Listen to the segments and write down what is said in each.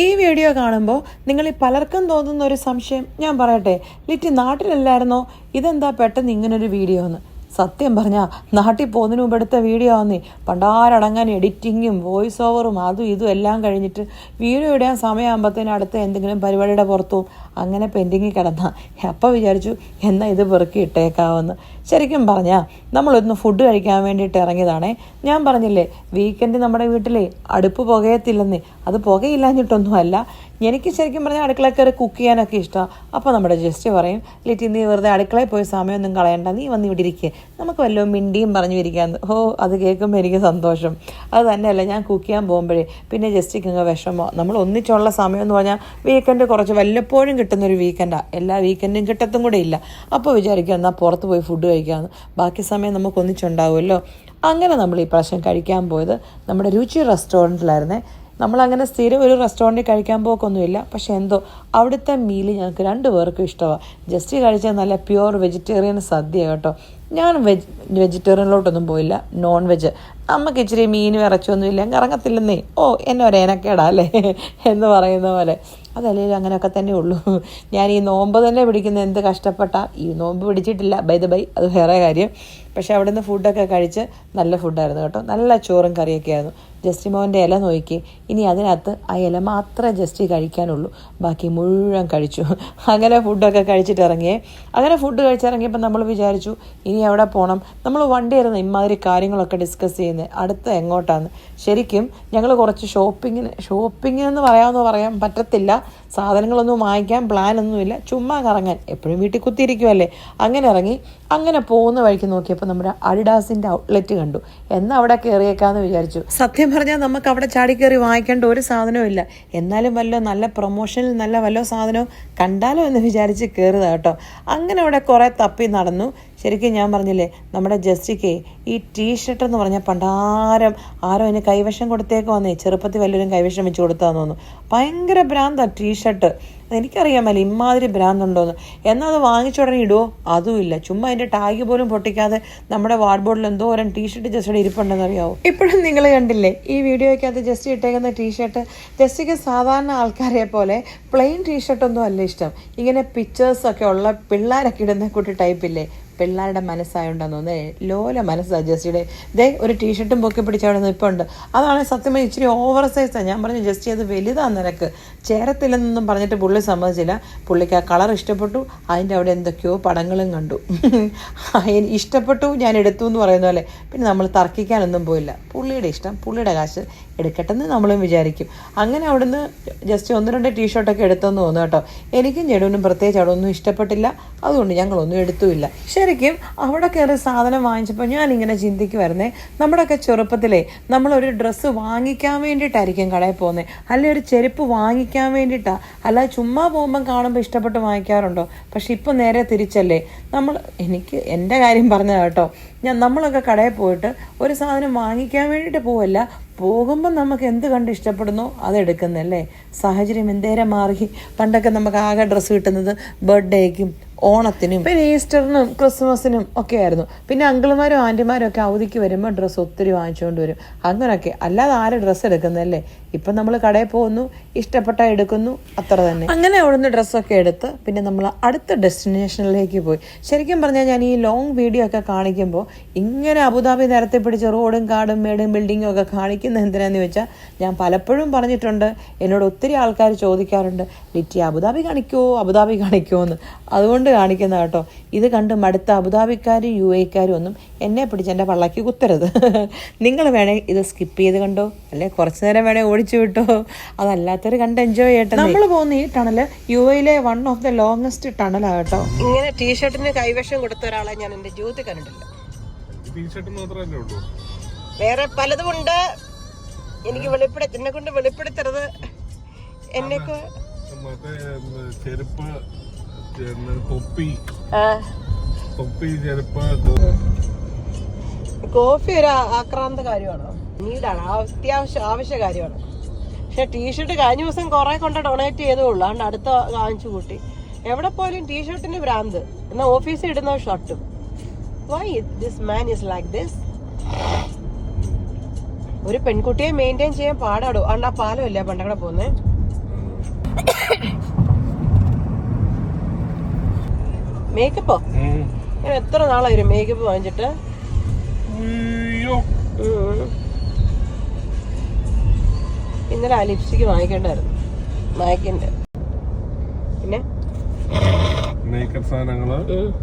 ഈ വീഡിയോ കാണുമ്പോൾ നിങ്ങൾ പലർക്കും തോന്നുന്ന ഒരു സംശയം ഞാൻ പറയട്ടെ. ലിറ്റി നാട്ടിലല്ലായിരുന്നോ? ഇതെന്താ പെട്ടെന്ന് ഇങ്ങനൊരു വീഡിയോ എന്ന് സത്യം പറഞ്ഞാൽ നാട്ടിൽ പോകുന്നതിന് മുമ്പ് എടുത്ത വീഡിയോ ആന്നേ. പണ്ടാരടങ്ങാൻ എഡിറ്റിങ്ങും വോയിസ് ഓവറും അതും ഇതും എല്ലാം കഴിഞ്ഞിട്ട് വീഡിയോ ഇടാൻ സമയമാകുമ്പോഴത്തേന് അടുത്ത എന്തെങ്കിലും പരിപാടിയുടെ പുറത്തും അങ്ങനെ പെൻഡിങ്ങിൽ കിടന്ന. അപ്പം വിചാരിച്ചു എന്നാൽ ഇത് പെറുക്കി ഇട്ടേക്കാവെന്ന്. ശരിക്കും പറഞ്ഞാൽ നമ്മളൊന്ന് ഫുഡ് കഴിക്കാൻ വേണ്ടിയിട്ട് ഇറങ്ങിയതാണേ. ഞാൻ പറഞ്ഞില്ലേ വീക്കെൻഡ് നമ്മുടെ വീട്ടിലെ അടുപ്പ് പുകയത്തില്ലെന്നേ. അത് പുകയില്ലാഞ്ഞിട്ടൊന്നുമല്ല. എനിക്ക് ശരിക്കും പറഞ്ഞാൽ അടുക്കളയിൽ കയറി കുക്ക് ചെയ്യാനൊക്കെ ഇഷ്ടമാണ് അപ്പോൾ നമ്മുടെ ജസ്റ്റ് പറയും ലിറ്റി നീ വെറുതെ അടുക്കളയിൽ പോയി സമയമൊന്നും കളയണ്ട. നീ വന്ന് ഇവിടെ ഇരിക്കുക നമുക്ക് വല്ലതും മിണ്ടിയും പറഞ്ഞു ഇരിക്കാൻ ഓ അത് കേൾക്കുമ്പോൾ എനിക്ക് സന്തോഷം. അത് തന്നെയല്ല ഞാൻ കുക്ക് ചെയ്യാൻ പോകുമ്പോഴേ പിന്നെ ജസ്റ്റിക്ക് അങ്ങ് വിഷമോ. നമ്മൾ ഒന്നിച്ചുള്ള സമയം എന്ന് പറഞ്ഞാൽ വീക്കെൻഡ് കുറച്ച് വല്ലപ്പോഴും കിട്ടുന്നൊരു വീക്കെൻഡാണ് എല്ലാ വീക്കെൻഡും കിട്ടത്തും കൂടെ ഇല്ല. അപ്പോൾ വിചാരിക്കുക എന്നാൽ പുറത്ത് പോയി ഫുഡ് കഴിക്കാമെന്ന് ബാക്കി സമയം നമുക്ക് ഒന്നിച്ചുണ്ടാവുമല്ലോ. അങ്ങനെ നമ്മൾ ഈ പ്രാവശ്യം കഴിക്കാൻ പോയത് നമ്മുടെ രുചി റെസ്റ്റോറന്റിലായിരുന്നേ നമ്മളങ്ങനെ സ്ഥിരം ഒരു റെസ്റ്റോറന്റിൽ കഴിക്കാൻ പോക്കൊന്നുമില്ല. പക്ഷേ എന്തോ അവിടുത്തെ മീൽ ഞങ്ങൾക്ക് രണ്ട് പേർക്കും ഇഷ്ടമാണ് ജസ്റ്റ് കഴിച്ചാൽ നല്ല പ്യുവർ വെജിറ്റേറിയൻ സദ്യ കേട്ടോ. ഞാൻ വെജ് വെജിറ്റേറിയനിലോട്ടൊന്നും പോയില്ല. നോൺ വെജ് നമുക്ക് ഇച്ചിരി മീൻ ഇറച്ചൊന്നും ഇല്ല ഇറങ്ങത്തില്ലെന്നേ. ഓ എന്നെ അല്ലേ? എന്ന് പറയുന്ന പോലെ. അതല്ലെങ്കിൽ അങ്ങനെയൊക്കെ തന്നെ ഉള്ളൂ. ഞാൻ ഈ നോമ്പ് തന്നെ പിടിക്കുന്ന എന്ത് കഷ്ടപ്പെട്ട? ഈ നോമ്പ് പിടിച്ചിട്ടില്ല. ബൈ ദ ബൈ അത് വേറെ കാര്യം. പക്ഷേ അവിടെ നിന്ന് ഫുഡൊക്കെ കഴിച്ച് നല്ല ഫുഡായിരുന്നു കേട്ടോ. നല്ല ചോറും കറിയൊക്കെ ആയിരുന്നു. ജസ്റ്റി മോന്റെ ഇല നോക്കി. ഇനി അതിനകത്ത് ആ ഇല മാത്രമേ ജസ്റ്റി കഴിക്കാനുള്ളൂ. ബാക്കി മുഴുവൻ കഴിച്ചു. അങ്ങനെ ഫുഡൊക്കെ കഴിച്ചിട്ട് ഇറങ്ങിയേ അങ്ങനെ ഫുഡ് കഴിച്ചിറങ്ങിയപ്പോൾ നമ്മൾ വിചാരിച്ചു ഇനി എവിടെ പോകണം നമ്മൾ വണ്ടി ആയിരുന്നു ഇമാതിരി കാര്യങ്ങളൊക്കെ ഡിസ്കസ് ചെയ്യുന്നത് അടുത്ത എങ്ങോട്ടാന്ന്? ശരിക്കും ഞങ്ങൾ കുറച്ച് ഷോപ്പിങ്ങിന് ഷോപ്പിംഗ് എന്ന് പറയാമെന്ന് പറയാൻ പറ്റത്തില്ല. സാധനങ്ങളൊന്നും വാങ്ങിക്കാൻ പ്ലാനൊന്നുമില്ല ചുമ്മാ കറങ്ങാൻ. എപ്പോഴും വീട്ടിൽ കുത്തിയിരിക്കുമല്ലേ അങ്ങനെ ഇറങ്ങി അങ്ങനെ പോകുന്ന വഴിക്ക് നോക്കിയപ്പോൾ നമ്മുടെ അഡിഡാസിന്റെ ഔട്ട്ലെറ്റ് കണ്ടു. എന്നാൽ അവിടെ കയറിയേക്കാന്ന് വിചാരിച്ചു. സത്യം പറഞ്ഞാൽ നമുക്ക് അവിടെ ചാടി കയറി വാങ്ങിക്കേണ്ട ഒരു സാധനവും ഇല്ല. എന്നാലും വല്ല നല്ല പ്രൊമോഷനിൽ നല്ല വല്ല സാധനവും കണ്ടാലോ എന്ന് വിചാരിച്ച് കയറുക കേട്ടോ. അങ്ങനെ അവിടെ കുറേ തപ്പി നടന്നു. ശരിക്കും ഞാൻ പറഞ്ഞില്ലേ നമ്മുടെ ജസ്റ്റിക്ക് ഈ ടീ ഷർട്ട് എന്ന് പറഞ്ഞാൽ പണ്ടാരം ആരോ അതിന് കൈവശം കൊടുത്തേക്ക് വന്നേ ചെറുപ്പത്തിൽ വല്ലവരും കൈവശം വെച്ച് കൊടുത്താന്ന് തോന്നുന്നു. ഭയങ്കര ഭ്രാന്താണ് ടീ ഷർട്ട് എനിക്കറിയാമല്ല ഇമാതിരി ഭ്രാന്തുണ്ടോന്ന്. എന്നാൽ അത് വാങ്ങിച്ച ഉടനെ ഇടുവോ അതുമില്ല ചുമ്മാ അതിന്റെ ടാഗ് പോലും പൊട്ടിക്കാതെ നമ്മുടെ വാർഡ് ബോർഡിൽ എന്തോ ഒരു ടീ ഷർട്ട് ജസ്റ്റ് ഇരിപ്പുണ്ടെന്ന് അറിയാവോ? ഇപ്പോഴും നിങ്ങൾ കണ്ടില്ലേ ഈ വീഡിയോയ്ക്കകത്ത് ജസ്റ്റ് ഇട്ടേക്കുന്ന ടീ ഷർട്ട് ജസ്റ്റിക്ക് സാധാരണ ആൾക്കാരെ പോലെ പ്ലെയിൻ ടീ ഷർട്ടൊന്നും അല്ല ഇഷ്ടം. ഇങ്ങനെ പിക്ചേഴ്സൊക്കെ ഉള്ള പിള്ളേരൊക്കെ ഇടുന്ന കുട്ടി ടൈപ്പില്ലേ പിള്ളേരുടെ മനസ്സായോണ്ടെന്ന് തോന്നുന്നത് ലോല മനസ്സാണ് ജസ്റ്റിയുടെ ദേ ഒരു ടീഷർട്ടും പൊക്കി പിടിച്ച അവിടെ ഉണ്ട് അതാണ് സത്യം പറഞ്ഞാൽ ഇച്ചിരി ഓവർ സൈസാണ് ഞാൻ പറഞ്ഞു ജസ്റ്റ് അത് വലുതാണ് നിനക്ക്. ചേരത്തില്ലെന്നൊന്നും പറഞ്ഞിട്ട് പുള്ളി സമ്മതിച്ചില്ല. പുള്ളിക്ക് ആ കളർ ഇഷ്ടപ്പെട്ടു. അതിന്റെ അവിടെ എന്തൊക്കെയോ പടങ്ങളും കണ്ടു. ഇഷ്ടപ്പെട്ടു ഞാൻ എടുത്തു എന്ന് പറയുന്ന പോലെ. പിന്നെ നമ്മൾ തർക്കിക്കാനൊന്നും പോയില്ല. പുള്ളിയുടെ ഇഷ്ടം പുള്ളിയുടെ കാശ് എടുക്കട്ടെന്ന് നമ്മളും വിചാരിക്കും. അങ്ങനെ അവിടുന്ന് ജസ്റ്റ് ഒന്ന് രണ്ട് ടീഷർട്ടൊക്കെ എടുത്തെന്ന് തോന്നുന്നു കേട്ടോ. എനിക്കും ജഡുവിനും പ്രത്യേകിച്ച് അവിടെ ഒന്നും ഇഷ്ടപ്പെട്ടില്ല. അതുകൊണ്ട് ഞങ്ങളൊന്നും എടുത്തുമില്ല. ശരിക്കും അവിടെ കയറി സാധനം വാങ്ങിച്ചപ്പോൾ ഞാനിങ്ങനെ ചിന്തിക്കുമായിരുന്നേ നമ്മുടെയൊക്കെ ചെറുപ്പത്തിലെ നമ്മളൊരു ഡ്രസ്സ് വാങ്ങിക്കാൻ വേണ്ടിയിട്ടായിരിക്കും കടയിൽ പോകുന്നത് അല്ലെ ഒരു ചെരുപ്പ് വാങ്ങിക്കാൻ വേണ്ടിയിട്ടാണ് അല്ല ചുമ്മാ പോകുമ്പം കാണുമ്പോൾ ഇഷ്ടപ്പെട്ട് വാങ്ങിക്കാറുണ്ടോ? പക്ഷെ ഇപ്പം നേരെ തിരിച്ചല്ലേ. നമ്മൾ എനിക്ക് എന്റെ കാര്യം പറഞ്ഞതാണ് കേട്ടോ. ഞാൻ നമ്മളൊക്കെ കടയിൽ പോയിട്ട് ഒരു സാധനം വാങ്ങിക്കാൻ വേണ്ടിയിട്ട് പോവല്ല പോകുമ്പോൾ നമുക്ക് എന്ത് കണ്ട് ഇഷ്ടപ്പെടുന്നു അതെടുക്കുന്നല്ലേ സാഹചര്യം എന്തേരം മാറി? പണ്ടൊക്കെ നമുക്ക് ആകെ ഡ്രസ്സ് കിട്ടുന്നത് ബർത്ത്ഡേക്കും ഓണത്തിനും പിന്നെ ഈസ്റ്ററിനും ക്രിസ്മസിനും ഒക്കെ ആയിരുന്നു. പിന്നെ അങ്കിളുമാരും ആന്റിമാരും ഒക്കെ അവധിക്ക് വരുമ്പോൾ ഡ്രസ്സ് ഒത്തിരി വാങ്ങിച്ചുകൊണ്ട് വരും. അങ്ങനെയൊക്കെ അല്ലാതെ ആരും ഡ്രസ്സ് എടുക്കുന്നല്ലേ ഇപ്പം നമ്മൾ കടയിൽ പോകുന്നു ഇഷ്ടപ്പെട്ട എടുക്കുന്നു അത്ര തന്നെ. അങ്ങനെ അവിടുന്ന് ഡ്രസ്സൊക്കെ എടുത്ത് പിന്നെ നമ്മൾ അടുത്ത ഡെസ്റ്റിനേഷനിലേക്ക് പോയി. ശരിക്കും പറഞ്ഞാൽ ഞാൻ ഈ ലോങ് വീഡിയോ ഒക്കെ കാണിക്കുമ്പോൾ ഇങ്ങനെ അബുദാബി നേരത്തെ പിടിച്ച റോഡും കാടും മേടും ബിൽഡിങ്ങും ഒക്കെ കാണിക്കുന്ന എന്തിനാന്ന് വെച്ചാൽ ഞാൻ പലപ്പോഴും പറഞ്ഞിട്ടുണ്ട് എന്നോട് ഒത്തിരി ആൾക്കാർ ചോദിക്കാറുണ്ട് ലിറ്റി അബുദാബി കാണിക്കുമോ അബുദാബി കാണിക്കുമോ എന്ന്. അതുകൊണ്ട് കാണിക്കുന്ന കേട്ടോ. ഇത് കണ്ട് മടുത്ത അബുദാബിക്കാരും യു എക്കാരും ഒന്നും എന്നെ പിടിച്ച് എന്റെ പള്ളക്ക് കുത്തരുത്. നിങ്ങൾ വേണേ ഇത് സ്കിപ്പ് ചെയ്ത് കണ്ടോ? അല്ലെ കുറച്ച് നേരം വേണേ ഓടിച്ചു വിട്ടോ? അതല്ലാത്തൊരു കണ്ട് എൻജോയ് ചെയ്യട്ടെ നമ്മൾ പോകുന്ന ഈ ടണൽ യു എയിലെ വൺ ഓഫ് ദ ലോങ്സ്റ്റ് ടണലാണ് കേട്ടോ. ഇങ്ങനെ ടീഷർട്ടിന് കൈവശം കൊടുത്ത ഒരാളെ ഞാൻ എന്റെ ജീവിതത്തിൽ കണ്ടിട്ടില്ല. ടീഷർട്ട് മാത്രമല്ലേ ഉള്ളൂ? വേറെ പലതുമുണ്ട് എനിക്ക് വെളിപ്പെടുത്തി എന്നെ കൊണ്ട് വെളിപ്പെടുത്തരുത്. എന്നെ മറ്റേ ഉം, ചെരുപ്പ് പിന്നെ തൊപ്പി. തൊപ്പി ചെരുപ്പ് കോഫി ഒരു ആക്രാന്ത കാര്യമാണ്? നീടാണ് അത്യാവശ്യ ആവശ്യ കാര്യമാണ്. പക്ഷെ ടീഷർട്ട് കഴിഞ്ഞ ദിവസം കുറെ കൊണ്ട് ഡൊണേറ്റ് ചെയ്തേ ഉള്ളൂ. അതുകൊണ്ട് അടുത്ത വാങ്ങിച്ചു കൂട്ടി. എവിടെ പോലും ടീഷർട്ടിന്റെ ഭ്രാന്ത്. എന്നാൽ ഓഫീസിൽ ഇടുന്ന ഷർട്ടും why this man is like this ഒരു പെൺകുട്ടിയെ മെയിന്റെയിൻ ചെയ്യാൻ പാടാടോ? അണ്ട ആ പാലം ഇല്ല പണ്ടങ്ങടെ പോകുന്നേ മേക്കപ്പോ ഞാൻ എത്ര നാളായി ഒരു മേക്കപ്പ് വാങ്ങിച്ചിട്ട്. ഇന്നലെ ആ ലിപ്സ്റ്റിക്ക് വാങ്ങിക്കേണ്ടായിരുന്നു. മാക്കിന്റെ പിന്നെ? മേക്കപ്പ് സാധനങ്ങൾ.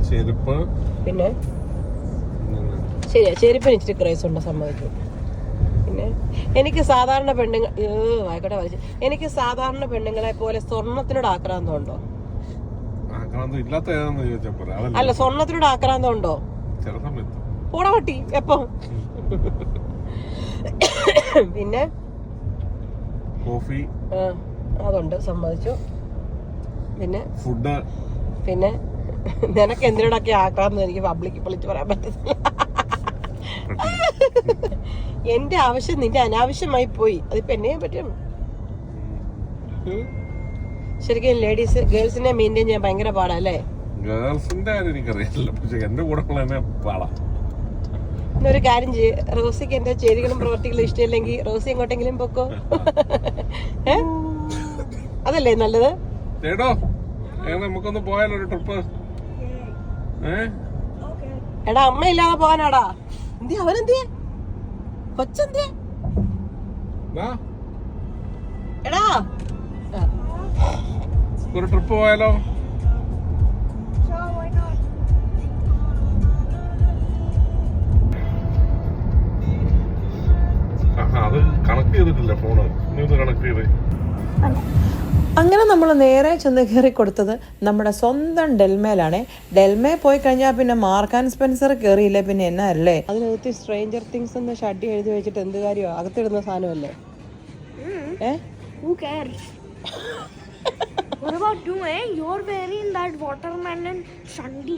ചെരുപ്പ് പിന്നെ? ശരിയാ ചെരുപ്പിന് ഇച്ചിരി ക്രൈസ് ഉണ്ട് സമ്മതിച്ചു പിന്നെ എനിക്ക് സാധാരണ പെണ്ണുങ്ങൾ ആയിക്കോട്ടെ വലിച്ചു. എനിക്ക് സാധാരണ പെണ്ണുങ്ങളെ പോലെ സ്വർണത്തിനോട് ആക്രാന്തം ഉണ്ടോ? അല്ല സ്വർണത്തിനോട് ആക്രാന്തം ഉണ്ടോ? സമയത്ത്. എപ്പോ? പിന്നെ? കോഫി. അതുണ്ട് സമ്മതിച്ചു. പിന്നെ? ഫുഡ്. പിന്നെ? നിനക്ക് എന്തിനോടൊക്കെ ആക്കാന്ന് എനിക്ക് പബ്ലിക് വിളിച്ച് പറയാൻ പറ്റത്തില്ല. എന്റെ ആവശ്യം നിന്റെ അനാവശ്യമായി പോയി. അതിപ്പോ എന്നെ പറ്റും. ശരിക്കും ലേഡീസ് ഗേൾസിനെ മെയിന്റെയിൻ ചെയ്യാൻ ഭയങ്കര പാടല്ലേ ഗേൾസിന്റെ കാര്യം എനിക്കറിയില്ല. പക്ഷെ എന്റെ കൂടെ പാടാ. കാര്യം ചെയ്യ്. റോസിക്ക് എന്റെ ചേരികളും പ്രവർത്തികളും ഇഷ്ടമില്ലെങ്കിൽ റോസി എങ്ങോട്ടെങ്കിലും പൊക്കോ? അതല്ലേ നല്ലത്? ചേട്ടോ നമുക്കൊന്ന് പോയാലോ ഒരു ട്രിപ്പ് ഏ? എടാ അമ്മ ഇല്ലാതെ പോകാനാടാ. എന്തി അവനെന്തിയെ? കൊച്ചെന്തിയെ? എടാ. ഒരു ട്രിപ്പ് പോയാലോ? അത് കണക്ട് ചെയ്തിട്ടില്ല ഫോണ് നീ ഒന്ന് കണക്ട് ചെയ്ത്. അങ്ങനെ നമ്മൾ നേരെ ചെന്ന് കയറി കൊടുത്തത് നമ്മുടെ സ്വന്തം ഡെൽമേലാണ്. ഡെൽമേ പോയി കഴിഞ്ഞാൽ പിന്നെ മാർക്ക് ആൻഡ് സ്പെൻസർ കയറിയില്ല പിന്നെ എന്നാ അല്ലേ? അതിനകത്ത് സ്ട്രേഞ്ചർ തിങ്സ് എന്ന് ഷട്ടി എഴുതി വെച്ചിട്ട് എന്ത് കാര്യമോ? അകത്തിടുന്ന സാധനമല്ലേ? ഏ? What about you, eh? You're wearing that watermelon shandy.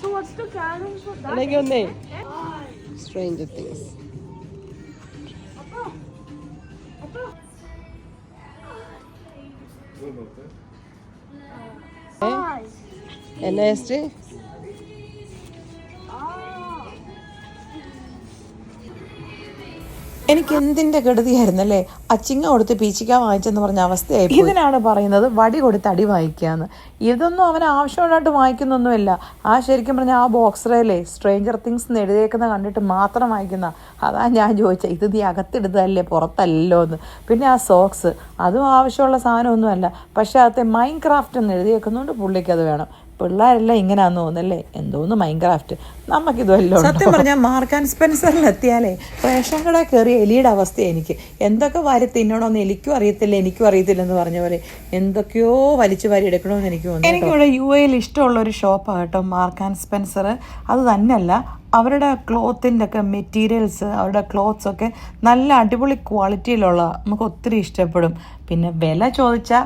So what's the challenge for that? അല്ലെങ്കിൽ ഒന്നേ. സ്ട്രേഞ്ചർ തിങ്സ് എന്നാ എനിക്ക് എന്തിന്റെ ഗടുതിയായിരുന്നല്ലേ അച്ചിങ്ങ കൊടുത്ത് പീച്ചിക്ക വാങ്ങിച്ചെന്ന് പറഞ്ഞ അവസ്ഥയായി ഇതിനാണ് പറയുന്നത് വടി കൊടുത്ത് അടി വാങ്ങിക്കാന്ന് ഇതൊന്നും അവൻ ആവശ്യമായിട്ട് വാങ്ങിക്കുന്നൊന്നുമില്ല ആ ശരിക്കും പറഞ്ഞാൽ ആ ബോക്സറയിലെ സ്ട്രേഞ്ചർ തിങ്സ് എഴുതിയേക്കുന്ന കണ്ടിട്ട് മാത്രം വാങ്ങിക്കുന്ന അതാ ഞാൻ ചോദിച്ചത് ഇത് നീ അകത്തിടുന്നതല്ലേ പുറത്തല്ലോ എന്ന് പിന്നെ ആ സോക്സ് അതും ആവശ്യമുള്ള സാധനമൊന്നുമല്ല. പക്ഷേ അകത്തെ മൈൻഡ് ക്രാഫ്റ്റ് എന്ന് എഴുതിയേക്കുന്നതുകൊണ്ട് പുള്ളിക്ക് അത് വേണം. പിള്ളേരെല്ലാം ഇങ്ങനെയാന്ന് തോന്നുന്നല്ലേ? എന്തോന്ന് മൈൻക്രാഫ്റ്റ് നമുക്കിതുമല്ലോ സത്യം പറഞ്ഞാൽ മാർക്ക് ആൻഡ് സ്പെൻസറിൽ എത്തിയാലേ റേഷൻ കട കയറി എലിയുടെ അവസ്ഥ എനിക്ക്. എന്തൊക്കെ വാരി തിന്നണമെന്ന് എനിക്കും അറിയത്തില്ല എനിക്കും അറിയത്തില്ല എന്ന് പറഞ്ഞ പോലെ എന്തൊക്കെയോ വലിച്ചു വാരി എടുക്കണമെന്ന് എനിക്ക് തോന്നുന്നു എനിക്കിവിടെ യു എയിൽ ഇഷ്ടമുള്ള ഒരു ഷോപ്പാണ് കേട്ടോ മാർക്ക് ആൻഡ് സ്പെൻസർ അത് തന്നെയല്ല അവരുടെ ക്ലോത്തിന്റെ ഒക്കെ മെറ്റീരിയൽസ് അവരുടെ ക്ലോത്ത്സ് ഒക്കെ നല്ല അടിപൊളി ക്വാളിറ്റിയിലുള്ള നമുക്ക് ഒത്തിരി ഇഷ്ടപ്പെടും. പിന്നെ വില ചോദിച്ചാൽ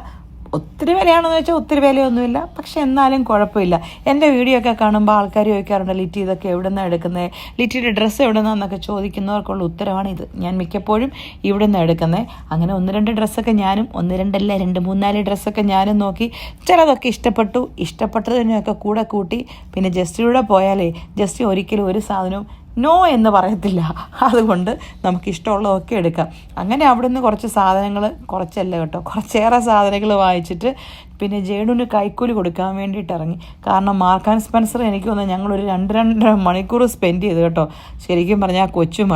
ഒത്തിരി വിലയാണെന്ന് വെച്ചാൽ ഒത്തിരി വിലയൊന്നുമില്ല. പക്ഷെ എന്നാലും കുഴപ്പമില്ല. എന്റെ വീഡിയോ ഒക്കെ കാണുമ്പോൾ ആൾക്കാർ ചോദിക്കാറുണ്ട് ലിറ്റി ഇതൊക്കെ എവിടെ നിന്നാണ് എടുക്കുന്നത് ലിറ്റിയുടെ ഡ്രസ്സ് എവിടെ നിന്നാന്നൊക്കെ ചോദിക്കുന്നവർക്കുള്ള ഉത്തരവാണ് ഇത് ഞാൻ മിക്കപ്പോഴും ഇവിടെ നിന്ന് എടുക്കുന്നത് അങ്ങനെ ഒന്ന് രണ്ട് ഡ്രസ്സൊക്കെ ഞാനും ഒന്ന് രണ്ടല്ല രണ്ട് മൂന്നാൽ ഡ്രസ്സൊക്കെ ഞാനും നോക്കി ചിലതൊക്കെ ഇഷ്ടപ്പെട്ടു. ഇഷ്ടപ്പെട്ടതിനൊക്കെ കൂടെ കൂട്ടി. പിന്നെ ജസ്റ്റിലൂടെ പോയാലേ ജസ്റ്റ് ഒരിക്കലും ഒരു സാധനവും നോ എന്ന് പറയത്തില്ല. അതുകൊണ്ട് നമുക്ക് ഇഷ്ടമുള്ളതൊക്കെ എടുക്കാം. അങ്ങനെ അവിടുന്ന് കുറച്ച് സാധനങ്ങൾ കുറച്ചല്ല കേട്ടോ. കുറച്ചേറെ സാധനങ്ങൾ വാങ്ങിച്ചിട്ട് പിന്നെ ജേണുവിന് കൈക്കൂലി കൊടുക്കാൻ വേണ്ടിയിട്ട് ഇറങ്ങി. കാരണം മാർക്ക് ആൻഡ് സ്പെൻസർ എനിക്ക് തോന്നുന്നു ഞങ്ങളൊരു രണ്ട് രണ്ടര മണിക്കൂർ സ്പെൻഡ് ചെയ്തു കേട്ടോ. ശരിക്കും പറഞ്ഞാൽ ആ കൊച്ചും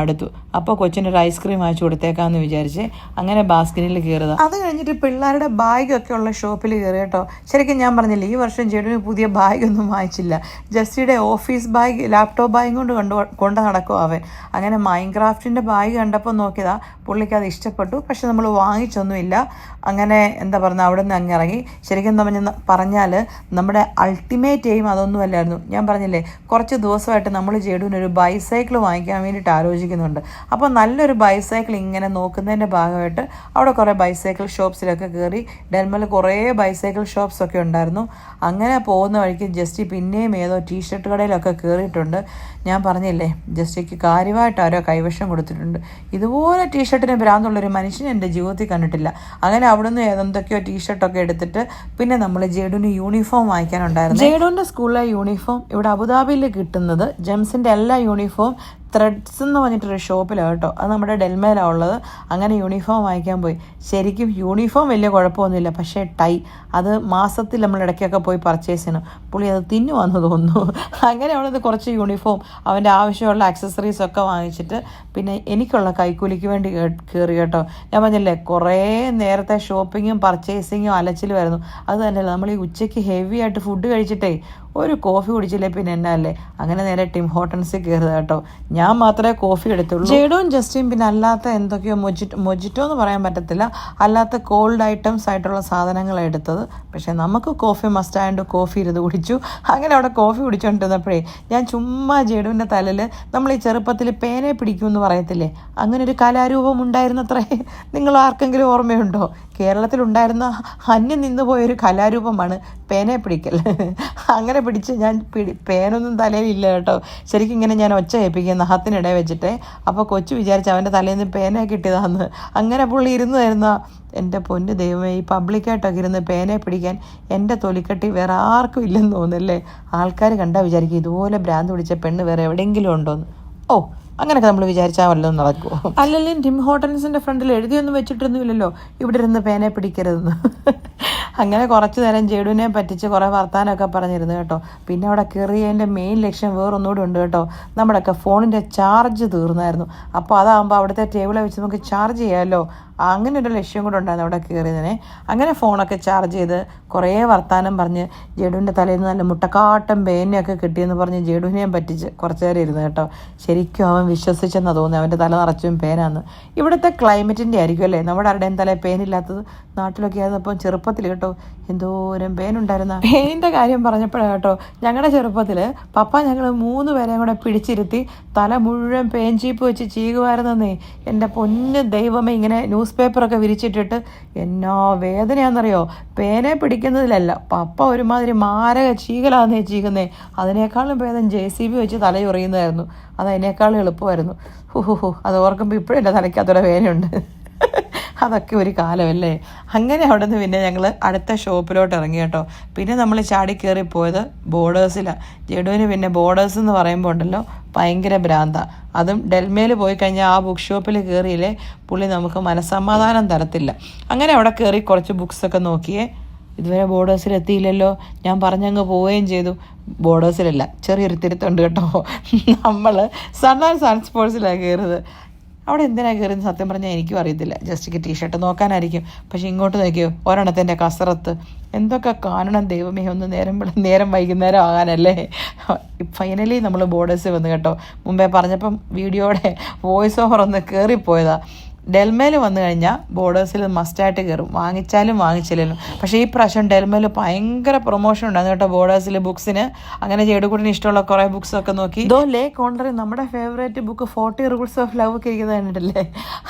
അപ്പോൾ കൊച്ചിന് ഒരു ഐസ്ക്രീം വാങ്ങിച്ചു കൊടുത്തേക്കാന്ന് വിചാരിച്ച് അങ്ങനെ ബാസ്കിനിൽ കയറുക അത് കഴിഞ്ഞിട്ട് പിള്ളേരുടെ ബാഗൊക്കെ ഉള്ള ഷോപ്പിൽ കയറി കേട്ടോ. ശരിക്കും ഞാൻ പറഞ്ഞില്ല ഈ വർഷം ജേണുവിന് പുതിയ ബാഗൊന്നും വാങ്ങിച്ചില്ല. ജസ്റ്റിയുടെ ഓഫീസ് ബാഗ് ലാപ്ടോപ്പ് ബാഗ് കൊണ്ട് കൊണ്ട് കൊണ്ട് നടക്കും അവൻ. അങ്ങനെ മൈൻക്രാഫ്റ്റിന്റെ ബാഗ് കണ്ടപ്പോൾ നോക്കിയതാ പുള്ളിക്ക് അത് ഇഷ്ടപ്പെട്ടു. പക്ഷെ നമ്മൾ വാങ്ങിച്ചൊന്നുമില്ല. അങ്ങനെ എന്താ പറയുക അവിടെ നിന്ന് അങ്ങ് ഇറങ്ങി. ശരിക്കും പറഞ്ഞ പറഞ്ഞാൽ നമ്മുടെ അൾട്ടിമേറ്റ് എയിം അതൊന്നുമല്ലായിരുന്നു ഞാൻ പറഞ്ഞില്ലേ കുറച്ച് ദിവസമായിട്ട് നമ്മൾ ഒരു ബൈസൈക്കിൾ വാങ്ങിക്കാൻ വേണ്ടിയിട്ട് ആലോചിക്കുന്നുണ്ട്. അപ്പോൾ നല്ലൊരു ബൈസൈക്കിൾ ഇങ്ങനെ നോക്കുന്നതിന്റെ ഭാഗമായിട്ട് അവിടെ കുറേ ബൈസൈക്കിൾ ഷോപ്സിലൊക്കെ കയറി ഡെൽമൽ കുറേ ബൈസൈക്കിൾ ഷോപ്സൊക്കെ ഉണ്ടായിരുന്നു. അങ്ങനെ പോകുന്ന വഴിക്ക് ജസ്റ്റ് പിന്നെയും ഏതോ ടീഷർട്ട് കടയിലൊക്കെ കയറിയിട്ടുണ്ട് ഞാൻ പറഞ്ഞില്ലേ ജസ്റ്റിക്ക് കാര്യമായിട്ട് ആരോ കൈവശം കൊടുത്തിട്ടുണ്ട്. ഇതുപോലെ ടീഷർട്ടിന് ഭ്രാന്തുള്ളൊരു മനുഷ്യൻ എന്റെ ജീവിതത്തിൽ കണ്ടിട്ടില്ല. അങ്ങനെ അവിടുന്ന് ഏതെന്തൊക്കെയോ ടീഷർട്ടൊക്കെ എടുത്തിട്ട് പിന്നെ നമ്മൾ ജേഡുവിന് യൂണിഫോം വാങ്ങിക്കാനുണ്ടായിരുന്നു. ജേഡുവിന്റെ സ്കൂളിലെ യൂണിഫോം ഇവിടെ അബുദാബിയിൽ കിട്ടുന്നത് ജെംസിന്റെ എല്ലാ യൂണിഫോം ത്രെഡ്സ് എന്ന് പറഞ്ഞിട്ടൊരു ഷോപ്പിലാണ് കേട്ടോ. അത് നമ്മുടെ ഡെൽമേലാണ് ഉള്ളത്. അങ്ങനെ യൂണിഫോം വാങ്ങിക്കാൻ പോയി. ശരിക്കും യൂണിഫോം വലിയ കുഴപ്പമൊന്നുമില്ല. പക്ഷേ ടൈ അത് മാസത്തിൽ നമ്മൾ ഇടയ്ക്കൊക്കെ പോയി പർച്ചേസ് ചെയ്യണം. പുള്ളി അത് തിന്നുവാന്ന് തോന്നുന്നു. അങ്ങനെ കുറച്ച് യൂണിഫോം അവന്റെ ആവശ്യമുള്ള ആക്സസറീസ് ഒക്കെ വാങ്ങിച്ചിട്ട് പിന്നെ എനിക്കുള്ള കൈക്കൂലിക്ക് വേണ്ടി കയറി കേട്ടോ. ഞാൻ പറഞ്ഞില്ലേ കുറേ നേരത്തെ ഷോപ്പിങ്ങും പർച്ചേസിങ്ങും അലച്ചിലുമായിരുന്നു അത് തന്നെയല്ല നമ്മൾ ഈ ഉച്ചയ്ക്ക് ഹെവി ആയിട്ട് ഫുഡ് കഴിച്ചിട്ടേ ഒരു കോഫി കുടിച്ചില്ലേ പിന്നെ എന്നാ അല്ലേ അങ്ങനെ നേരെ ടിം ഹോട്ടൻസിൽ കയറുക കേട്ടോ. ഞാൻ മാത്രമേ കോഫി എടുത്തുള്ളൂ. ജേഡോയും ജസ്റ്റിൻ പിന്നെ അല്ലാത്ത എന്തൊക്കെയോ മൊജിറ്റോ മൊജിറ്റോ എന്ന് പറയാൻ പറ്റത്തില്ല. അല്ലാത്ത കോൾഡ് ഐറ്റംസ് ആയിട്ടുള്ള സാധനങ്ങൾ എടുത്തത്. പക്ഷേ നമുക്ക് കോഫി മസ്റ്റ് ആയതുകൊണ്ട് കോഫി ഇരുന്ന് കുടിച്ചു. അങ്ങനെ അവിടെ കോഫി കുടിച്ചുകൊണ്ടിരുന്നപ്പോഴേ ഞാൻ ചുമ്മാ ജേഡുവിന്റെ തലയിൽ നമ്മൾ ഈ ചെറുപ്പത്തിൽ പേനെ പിടിക്കും എന്ന് പറയത്തില്ലേ? അങ്ങനെ ഒരു കലാരൂപം ഉണ്ടായിരുന്നത്രേ. നിങ്ങൾ ആർക്കെങ്കിലും ഓർമ്മയുണ്ടോ? കേരളത്തിലുണ്ടായിരുന്ന അന്യം നിന്നുപോയൊരു കലാരൂപമാണ് പേനെ പിടിക്കൽ. അങ്ങനെ പിടിച്ച് ഞാൻ പിടി പേനൊന്നും തലയിലില്ല കേട്ടോ. ശരിക്കും ഇങ്ങനെ ഞാൻ ഒച്ച കേൾപ്പിക്കുക നഹത്തിനിടെ വെച്ചിട്ട്. അപ്പോൾ കൊച്ചു വിചാരിച്ച് അവന്റെ തലയിൽ നിന്ന് പേന കിട്ടിയതാന്ന്. അങ്ങനെ പുള്ളി ഇരുന്ന് തരുന്ന എന്റെ പൊന്ന് ദൈവമേ ഈ പബ്ലിക്കായിട്ടൊക്കെ ഇരുന്ന് പേനെ പിടിക്കാൻ എന്റെ തൊലിക്കട്ടി വേറെ ആർക്കും ഇല്ലെന്ന് തോന്നുന്നല്ലേ? ആൾക്കാർ കണ്ടാൽ വിചാരിക്കും ഇതുപോലെ ഭ്രാന്ത് പിടിച്ച പെണ്ണ് വേറെ എവിടെയെങ്കിലും ഉണ്ടോന്ന്. ഓ അങ്ങനെയൊക്കെ നമ്മൾ വിചാരിച്ചാൽ വല്ലതും നടക്കുമോ അല്ലെങ്കിൽ ടിം ഹോട്ടൽസിന്റെ ഫ്രണ്ടിൽ എഴുതിയൊന്നും വെച്ചിട്ടൊന്നുമില്ലല്ലോ. ഇവിടെ ഇരുന്ന് പേനെ പിടിക്കരുതെന്ന്. അങ്ങനെ കുറച്ച് നേരം ജേഡുവിനെ പറ്റിച്ച് കുറേ വർത്താനമൊക്കെ പറഞ്ഞിരുന്നു കേട്ടോ. പിന്നെ അവിടെ കയറിയതിന്റെ മെയിൻ ലക്ഷ്യം വേറൊന്നുകൂടി ഉണ്ട് കേട്ടോ. നമ്മുടെയൊക്കെ ഫോണിന്റെ ചാർജ് തീർന്നായിരുന്നു. അപ്പോൾ അതാകുമ്പോൾ അവിടുത്തെ ടേബിളെ വെച്ച് നമുക്ക് ചാർജ് ചെയ്യാമല്ലോ അങ്ങനെ ഒരു ലക്ഷ്യം കൂടെ ഉണ്ടായിരുന്നു അവിടെ കയറിയതിനെ. അങ്ങനെ ഫോണൊക്കെ ചാർജ് ചെയ്ത് കുറേ വർത്താനം പറഞ്ഞ് ജേഡുവിന്റെ തലയിൽ നിന്ന് നല്ല മുട്ടക്കാട്ടം പേനയൊക്കെ കിട്ടിയെന്ന് പറഞ്ഞ് ജേഡുവിനെയും പറ്റിച്ച് കുറച്ച് നേരം ഇരുന്ന് കേട്ടോ. ശരിക്കും അവൻ വിശ്വസിച്ചെന്നാണ് തോന്നുന്നത് അവന്റെ തല നിറച്ചും പേനാന്ന്. ഇവിടുത്തെ ക്ലൈമറ്റിന്റെ ആയിരിക്കും അല്ലേ? നമ്മുടെ ആരുടെയും തല പേനില്ലാത്തത്? നാട്ടിലൊക്കെ ആയിരുന്നപ്പം ചെറുപ്പത്തിൽ കേട്ടോ എന്തോരം പേനുണ്ടായിരുന്ന? പേനിന്റെ കാര്യം പറഞ്ഞപ്പോഴാണ് കേട്ടോ ഞങ്ങളുടെ ചെറുപ്പത്തിൽ പപ്പ ഞങ്ങൾ മൂന്ന് പേരെയും കൂടെ പിടിച്ചിരുത്തി തല മുഴുവൻ പേൻ ചീപ്പ് വെച്ച് ചീകുമായിരുന്നെന്നേ. എന്റെ പൊന്ന് ദൈവമേ ഇങ്ങനെ ന്യൂസ് പേപ്പറൊക്കെ വിരിച്ചിട്ടിട്ട് എന്നാ വേദനയാണെന്നറിയോ? പേനെ പിടിക്കുന്നതിലല്ല. പപ്പ ഒരുമാതിരി മാരക ചീകലാന്നേ ചീകുന്നേ. അതിനേക്കാളും ഭേദം ജെ സി ബി വെച്ച് തലയുറിയുന്നതായിരുന്നു. അത് അതിനേക്കാളും എളുപ്പമായിരുന്നു. ഹു ഹു ഹു അത് ഓർക്കുമ്പോൾ ഇപ്പോഴും എന്റെ തലയ്ക്കകത്തൊരു വേദനയുണ്ട്. അതൊക്കെ ഒരു കാലമല്ലേ? അങ്ങനെ അവിടെ നിന്ന് പിന്നെ ഞങ്ങൾ അടുത്ത ഷോപ്പിലോട്ട് ഇറങ്ങി കേട്ടോ. പിന്നെ നമ്മൾ ചാടി കയറി പോയത് ബോർഡേഴ്സിലാണ് ജഡുവിന് പിന്നെ ബോർഡേഴ്സ് എന്ന് പറയുമ്പോൾ ഉണ്ടല്ലോ ഭയങ്കര ഭ്രാന്ത. അതും ഡെൽമേൽ പോയി കഴിഞ്ഞാൽ ആ ബുക്ക് ഷോപ്പിൽ കയറിയില്ലേ പുള്ളി നമുക്ക് മനസ്സമാധാനം തരത്തില്ല. അങ്ങനെ അവിടെ കയറി കുറച്ച് ബുക്സൊക്കെ നോക്കിയേ. ഇതുവരെ ബോർഡേഴ്സിൽ എത്തിയില്ലല്ലോ. ഞാൻ പറഞ്ഞങ്ങ് പോവുകയും ചെയ്തു. ബോർഡേഴ്സിലല്ല ചെറിയൊരു തിരുത്തുണ്ട് കേട്ടോ. നമ്മൾ സൺ ആൻഡ് സൺ സ്പോർട്സിലാണ് കയറുന്നത് അവിടെ എന്തിനാണ് കയറിയെന്ന് സത്യം പറഞ്ഞാൽ എനിക്കും അറിയത്തില്ല. ജസ്റ്റ് ടീഷർട്ട് നോക്കാനായിരിക്കും. പക്ഷേ ഇങ്ങോട്ട് നോക്കിയോ ഒരെണ്ണത്തിന്റെ കസറത്ത്. എന്തൊക്കെ കാണണം ദൈവമേ ഒന്ന് നേരം നേരം വൈകുന്നേരം ആകാനല്ലേ? ഫൈനലി നമ്മൾ ബോർഡേഴ്സിൽ വന്നു കേട്ടോ. മുമ്പേ പറഞ്ഞപ്പം വീഡിയോയുടെ വോയിസ് ഓവർ ഒന്ന് കയറിപ്പോയതാ ഡെൽമേൽ വന്നു കഴിഞ്ഞാൽ ബോർഡേഴ്സിൽ മസ്റ്റായിട്ട് കയറും വാങ്ങിച്ചാലും വാങ്ങിച്ചില്ലെങ്കിലും പക്ഷേ ഈ പ്രാവശ്യം ഡെൽമേൽ ഭയങ്കര പ്രൊമോഷൻ ഉണ്ടായിരുന്നു കേട്ടോ ബോർഡേഴ്സിൽ ബുക്സിന് അങ്ങനെ ചേടുകൂടിന് ഇഷ്ടമുള്ള കുറേ ബുക്സ് ഒക്കെ നോക്കി. ഇതോ ലേ കോണ്ടറി നമ്മുടെ favourite book forty rules of love ഒക്കെ ഇരിക്കുന്നത് കണ്ടിട്ടില്ലേ?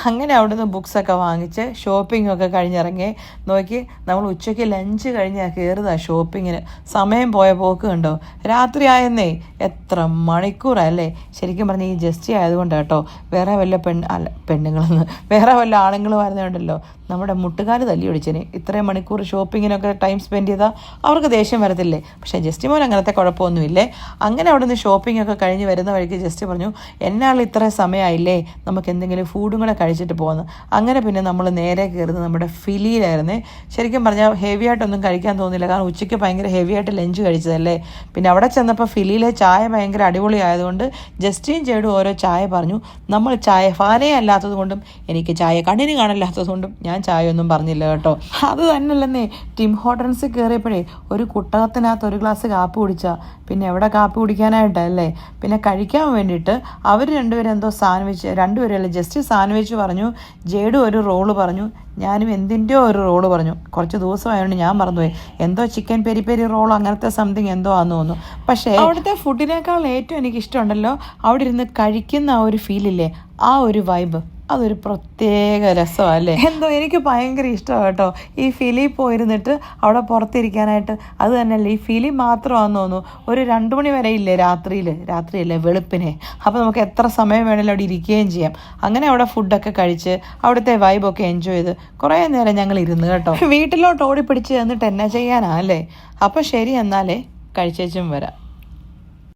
അങ്ങനെ അവിടുന്ന് ബുക്സ് ഒക്കെ വാങ്ങിച്ച് ഷോപ്പിംഗ് ഒക്കെ കഴിഞ്ഞിറങ്ങി. നോക്കി നമ്മൾ ഉച്ചയ്ക്ക് ലഞ്ച് കഴിഞ്ഞാൽ കയറുതാണ് ഷോപ്പിങ്ങിന് സമയം പോയ പോക്ക് കണ്ടോ? രാത്രി ആയെന്നേ എത്ര മണിക്കൂറല്ലേ ശരിക്കും പറഞ്ഞാൽ ഈ ജസ്റ്റി ആയതുകൊണ്ട് കേട്ടോ. വേറെ വല്ല പെൺ അല്ല പെണ്ണുങ്ങളെന്ന് വേറെ വല്ല ആണുങ്ങളും വരുന്നുണ്ടല്ലോ നമ്മുടെ മുട്ടുകാർ തല്ലി ഒടിച്ചതിന് ഇത്രയും മണിക്കൂർ ഷോപ്പിങ്ങിനൊക്കെ ടൈം സ്പെൻഡ് ചെയ്താൽ അവർക്ക് ദേഷ്യം വരത്തില്ലേ? പക്ഷേ ജസ്റ്റ് മോൻ അങ്ങനത്തെ കുഴപ്പമൊന്നുമില്ലേ? അങ്ങനെ അവിടെ നിന്ന് ഷോപ്പിംഗ് ഒക്കെ കഴിഞ്ഞ് വരുന്ന വഴിക്ക് ജസ്റ്റ് പറഞ്ഞു എന്നാൾ ഇത്ര സമയമായില്ലേ? നമുക്ക് എന്തെങ്കിലും ഫുഡും കൂടെ കഴിച്ചിട്ട് പോകുന്നു അങ്ങനെ പിന്നെ നമ്മൾ നേരെ കയറുന്നത് നമ്മുടെ ഫിലിയിലായിരുന്നേ. ശരിക്കും പറഞ്ഞാൽ ഹെവി ആയിട്ടൊന്നും കഴിക്കാൻ തോന്നില്ല കാരണം ഉച്ചയ്ക്ക് ഭയങ്കര ഹെവി ആയിട്ട് ലഞ്ച് കഴിച്ചതല്ലേ. പിന്നെ അവിടെ ചെന്നപ്പോൾ ഫിലിയിലെ ചായ ഭയങ്കര അടിപൊളി ആയതുകൊണ്ട് ജസ്റ്റിൻ ചേടും ഓരോ ചായ പറഞ്ഞു. നമ്മൾ ചായ ഫാനേ അല്ലാത്തത് കൊണ്ടും എനിക്ക് ചായ കണ്ണിന് കാണില്ലാത്തത് കൊണ്ടും ഞാൻ ചായ ഒന്നും പറഞ്ഞില്ല കേട്ടോ. അത് തന്നെയല്ലെന്നേ ടിം ഹോട്ടൽസ് കയറിയപ്പോഴേ ഒരു കുട്ടകത്തിനകത്ത് ഒരു ഗ്ലാസ് കാപ്പി കുടിച്ചാൽ പിന്നെ എവിടെ കാപ്പി കുടിക്കാനായിട്ടല്ലേ പിന്നെ കഴിക്കാൻ വേണ്ടിയിട്ട് അവർ രണ്ടുപേരും എന്തോ സാൻഡ്വിച്ച് രണ്ടുപേരല്ലേ ജസ്റ്റ് സാൻഡ്വിച്ച് പറഞ്ഞു. ജേഡു ഒരു റോൾ പറഞ്ഞു. ഞാനും എന്തിന്റെയോ ഒരു റോൾ പറഞ്ഞു. കുറച്ച് ദിവസമായതുകൊണ്ട് ഞാൻ മറന്നുപോയി. എന്തോ ചിക്കൻ പെരി പെരി റോൾ അങ്ങനത്തെ സംതിങ് എന്തോ ആണെന്ന് തോന്നുന്നു. പക്ഷേ അവിടുത്തെ ഫുഡിനേക്കാൾ ഏറ്റവും എനിക്ക് ഇഷ്ടമുണ്ടല്ലോ. അവിടെ ഇരുന്ന് കഴിക്കുന്ന ആ ഒരു ഫീലില്ലേ ആ ഒരു വൈബ് അതൊരു പ്രത്യേക രസമല്ലേ? എന്തോ എനിക്ക് ഭയങ്കര ഇഷ്ടമാണ് കേട്ടോ. ഈ ഫിലി പോയിരുന്നിട്ട് അവിടെ പുറത്തിരിക്കാനായിട്ട് അത് തന്നെയല്ലേ? ഈ ഫിലി മാത്രമാണെന്ന് തോന്നുന്നു. ഒരു രണ്ട് മണി വരെ ഇല്ലേ രാത്രിയിൽ രാത്രിയല്ലേ വെളുപ്പിനെ? അപ്പോൾ നമുക്ക് എത്ര സമയം വേണമെങ്കിലും അവിടെ ഇരിക്കുകയും ചെയ്യാം. അങ്ങനെ അവിടെ ഫുഡൊക്കെ കഴിച്ച് അവിടുത്തെ വൈബൊക്കെ എൻജോയ് ചെയ്ത് കുറേ നേരം ഞങ്ങൾ ഇരുന്ന് കേട്ടോ. വീട്ടിലോട്ട് ഓടിപ്പിടിച്ച് എന്നിട്ട് എന്നാ ചെയ്യാനാ അല്ലേ? അപ്പോൾ ശരി എന്നാലേ കഴിച്ചേച്ചും വരാം.